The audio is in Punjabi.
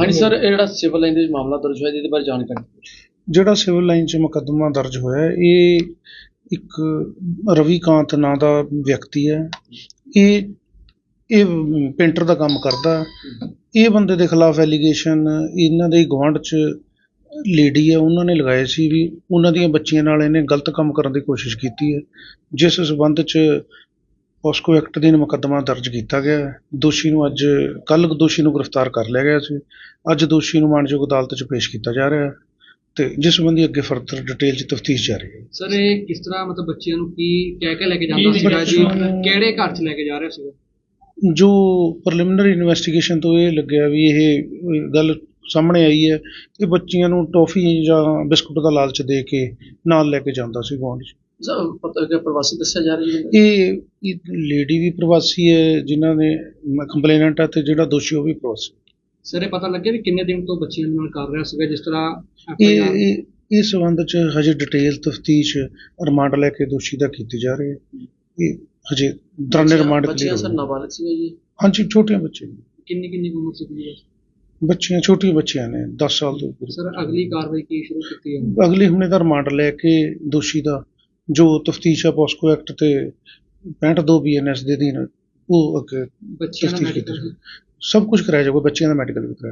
ਹਾਂਜੀ ਸਰ ਇਹ ਜਿਹੜਾ ਸਿਵਲ ਲਾਈਨ ਦੇ ਵਿੱਚ ਮਾਮਲਾ ਦਰਜ ਹੋਇਆ ਇਹਦੇ ਬਾਰੇ ਜਾਣਕਾਰੀ ਦਿਓ। ਜਿਹੜਾ ਸਿਵਲ ਲਾਈਨ 'ਚ ਮੁਕੱਦਮਾ ਦਰਜ ਹੋਇਆ ਹੈ, ਇਹ ਇੱਕ ਰਵੀਕਾਂਤ ਨਾਂ ਦਾ ਵਿਅਕਤੀ ਹੈ ਇਹ ਇਹ ਪੇਂਟਰ ਦਾ ਕੰਮ ਕਰਦਾ। ਇਹ ਬੰਦੇ ਦੇ ਖਿਲਾਫ ਐਲੀਗੇਸ਼ਨ ਇਹਨਾਂ ਦੇ ਗਵਾਂਢ 'ਚ ਲੇਡੀ ਹੈ ਉਹਨਾਂ ਨੇ ਲਗਾਏ ਸੀ ਵੀ ਉਹਨਾਂ ਦੀਆਂ ਬੱਚੀਆਂ ਨਾਲ ਇਹਨੇ ਗਲਤ ਕੰਮ ਕਰਨ ਦੀ ਕੋਸ਼ਿਸ਼ ਕੀਤੀ ਹੈ ਜਿਸ ਸਬੰਧ 'ਚ ਪੋਸਕੋ ਐਕਟ ਦੇ ਮੁਕੱਦਮਾ ਦਰਜ ਕੀਤਾ ਗਿਆ ਹੈ। ਦੋਸ਼ੀ ਨੂੰ ਅੱਜ ਕੱਲ੍ਹ ਦੋਸ਼ੀ ਨੂੰ ਗ੍ਰਿਫਤਾਰ ਕਰ ਲਿਆ ਗਿਆ ਸੀ। ਅੱਜ ਦੋਸ਼ੀ ਨੂੰ ਮਾਣਯੋਗ ਅਦਾਲਤ 'ਚ ਪੇਸ਼ ਕੀਤਾ ਜਾ ਰਿਹਾ ਹੈ ਤੇ ਜਿਸ ਸੰਬੰਧੀ ਅੱਗੇ ਫਰਦਰ ਡਿਟੇਲ 'ਚ ਤਫਤੀਸ਼ ਜਾਰੀ ਹੈ। ਸਰ ਇਹ ਕਿਸ ਤਰ੍ਹਾਂ ਮਤਲਬ ਬੱਚਿਆਂ ਨੂੰ ਕੀ ਕਹਿ ਕੇ ਲੈ ਕੇ ਜਾਂਦਾ ਸੀਗਾ ਜੀ? ਕਿਹੜੇ ਘਰ 'ਚ ਲੈ ਕੇ ਜਾ ਰਿਹਾ ਸੀਗਾ? ਜੋ ਪ੍ਰੀਲਿਮਿਨਰੀ ਇਨਵੈਸਟੀਗੇਸ਼ਨ ਤੋਂ ਇਹ ਲੱਗਿਆ ਵੀ ਇਹ ਗੱਲ ਸਾਹਮਣੇ ਆਈ ਹੈ ਕਿ ਬੱਚੀਆਂ ਨੂੰ ਟੌਫੀ ਜਾਂ ਬਿਸਕੁਟ ਦਾ ਲਾਲਚ ਦੇ ਕੇ ਨਾਲ ਲੈ ਕੇ ਜਾਂਦਾ ਸੀ 'ਚ। ਸਰ ਪਤਾ ਕਿ ਪ੍ਰਵਾਸੀ ਦੱਸਿਆ ਜਾ ਰਿਹਾ ਹੈ। ਇਹ ਲੇਡੀ ਵੀ ਪ੍ਰਵਾਸੀ ਹੈ ਜਿਨ੍ਹਾਂ ਨੇ ਕੰਪਲੇਨੈਂਟ ਹੈ ਤੇ ਜਿਹੜਾ ਦੋਸ਼ੀ ਉਹ ਵੀ ਪ੍ਰਵਾਸੀ। ਸਰ ਪਤਾ ਲੱਗਿਆ ਵੀ ਕਿੰਨੇ ਦਿਨ ਤੋਂ ਬੱਚਿਆਂ ਨਾਲ ਕਰ ਰਿਹਾ ਸੀਗਾ ਜਿਸ ਤਰ੍ਹਾਂ ਇਹ ਇਸ ਸੰਬੰਧ 'ਚ ਹਜੇ ਡਿਟੇਲ ਤਫਤੀਸ਼ ਰਿਮਾਂਡ ਲੈ ਕੇ ਦੋਸ਼ੀ ਦਾ ਕੀਤੀ ਜਾ ਰਹੀ ਹੈ। ਇਹ ਹਜੇ ਦੌਰਾਨੇ ਰਿਮਾਂਡ ਬੱਚੀਆਂ ਸਰ ਕਲੀਅਰ ਨਾਬਾਲਗ ਸੀਗਾ ਜੀ? ਹਾਂਜੀ ਛੋਟੀਆਂ ਬੱਚੀਆਂ ਕਿੰਨੀ ਕਿੰਨੀ ਉਮਰ ਸੀ ਬੱਚੀਆਂ ਛੋਟੀਆਂ ਬੱਚੀਆਂ ਨੇ 10 ਸਾਲ ਤੋਂ ਉੱਪਰ। ਸਰ ਅਗਲੀ ਕਾਰਵਾਈ ਕੀ ਸ਼ੁਰੂ ਕੀਤੀ ਹੈ ਅਗਲੀ ਹੁਣੇ ਦਾ ਰਿਮਾਂਡ ਲੈ ਕੇ ਦੋਸ਼ੀ ਦਾ ਜੋ ਤਫਤੀਸ਼ ਹੈ ਪੋਸਕੋ ਐਕਟ ਤੇ 65 ਬੀਐਨਐਸ ਦੇ ਅਧੀਨ ਉਹ ਅੱਗੇ ਬੱਚਿਆਂ ਦਾ ਤਫਤੀਸ਼ ਮੈਡੀਕਲ ਸਭ ਕੁਝ ਕਰਾਇਆ ਜਾਊਗਾ ਬੱਚਿਆਂ ਦਾ ਮੈਡੀਕਲ ਵੀ ਕਰਾਇਆ